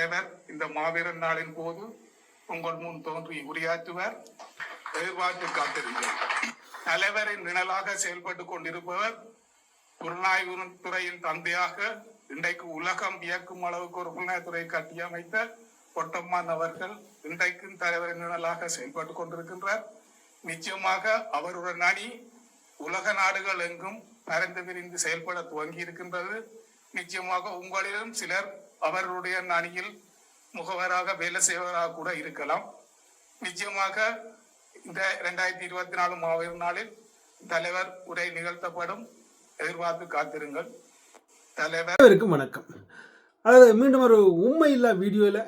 தலைவர் இந்த மாபெரும் நாளின் போது உங்கள் முன் தோன்றி உரையாற்றுவர். எதிர்பார்த்து காத்திருக்கிறேன் தலைவரின் நிழலாக செயல்பட்டு கொண்டிருப்பவர் புலனாய்வு துறையின் தந்தையாக இன்றைக்கு உலகம் வியக்கும் அளவுக்கு ஒரு புலனாய்வுத்துறை கட்டியமைத்த பொட்டம்மான் அவர்கள் இன்றைக்கும் தலைவரின் நிழலாக செயல்பட்டு கொண்டிருக்கின்றார். நிச்சயமாக அவருடன் அணி உலக நாடுகள் எங்கும் பரந்து விரிந்து செயல்பட துவங்கி இருக்கின்றது நிச்சயமாக உங்களிலும் சிலர் அவர்களுடைய அணியில் முகவராக வேலை செய்வராக கூட இருக்கலாம். நிச்சயமாக இந்த இரண்டாயிரத்தி இருபத்தி நாலு மாபெரும் நாளில் தலைவர் உரை நிகழ்த்தப்படும். எதிர்பார்த்து காத்திருங்கள். தலைவர் வணக்கம். அதாவது மீண்டும் ஒரு உண்மை இல்லா வீடியோவில்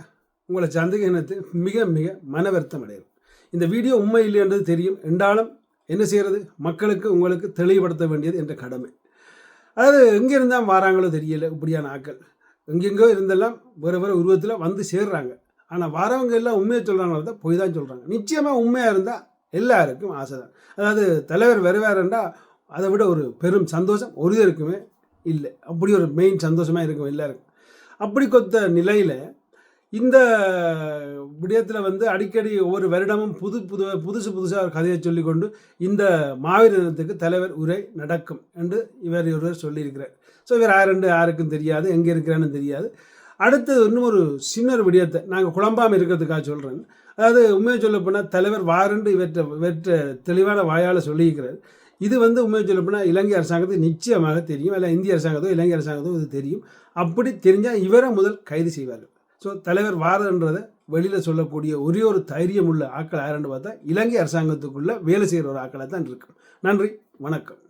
உங்களை சந்தேகத்து மிக மிக மன வருத்தம் அடையும் இந்த வீடியோ உண்மை இல்லை என்றது தெரியும். என்றாலும் என்ன செய்கிறது மக்களுக்கு உங்களுக்கு தெளிவுபடுத்த வேண்டியது என்ற கடமை. அதாவது எங்கே இருந்தால் வராங்களோ தெரியல இப்படியான ஆக்கள். எங்கெங்கோ இருந்தெல்லாம் வேறு வேறு உருவத்தில் வந்து சேர்றாங்க. ஆனால் வரவங்க எல்லாம் உண்மையை சொல்கிறாங்களோ தான் பொய் தான் சொல்கிறாங்க நிச்சயமாக உண்மையாக இருந்தால் எல்லாருக்கும் ஆசை தான். அதாவது தலைவர் வருவாருன்றா அதை விட ஒரு பெரும் சந்தோஷம் ஒருத்தருக்குமே இல்லை. அப்படி ஒரு மெயின் சந்தோஷமாக இருக்கும் எல்லாருக்கும். அப்படி கொத்த நிலையில் இந்த விடயத்தில் வந்து அடிக்கடி ஒவ்வொரு வருடமும் புது புது புதுசு புதுசாக ஒரு கதையை சொல்லிக்கொண்டு இந்த மாவீர தினத்துக்கு தலைவர் உரை நடக்கும் என்று இவர் ஒருவர் சொல்லியிருக்கிறார். ஸோ இவர் யாருண்டு யாருக்கும் தெரியாது எங்கே இருக்கிறான்னு தெரியாது. அடுத்து இன்னும் ஒரு சின்ன ஒரு விடயத்தை நாங்கள் குழம்பாமல் இருக்கிறதுக்காக சொல்கிறேன் அதாவது உண்மையை சொல்ல போனால் தலைவர் வாரண்டு இவற்றை இவற்றை தெளிவான வாயால் சொல்லியிருக்கிறார். இது வந்து உண்மையை சொல்ல போனால் இலங்கை அரசாங்கத்துக்கு நிச்சயமாக தெரியும் இல்லை இந்திய அரசாங்கத்தோ இலங்கை அரசாங்கத்தோ இது தெரியும். அப்படி தெரிஞ்சால் இவரை முதல் கைது செய்வார்கள். ஸோ தலைவர் வாரன்றதை வெளியில் சொல்லக்கூடிய ஒரே ஒரு தைரியம் உள்ள ஆக்கள் யாருன்னு பார்த்தா இலங்கை அரசாங்கத்துக்குள்ளே வேலை செய்கிற ஒரு ஆக்களாக தான் இருக்கும் நன்றி வணக்கம்.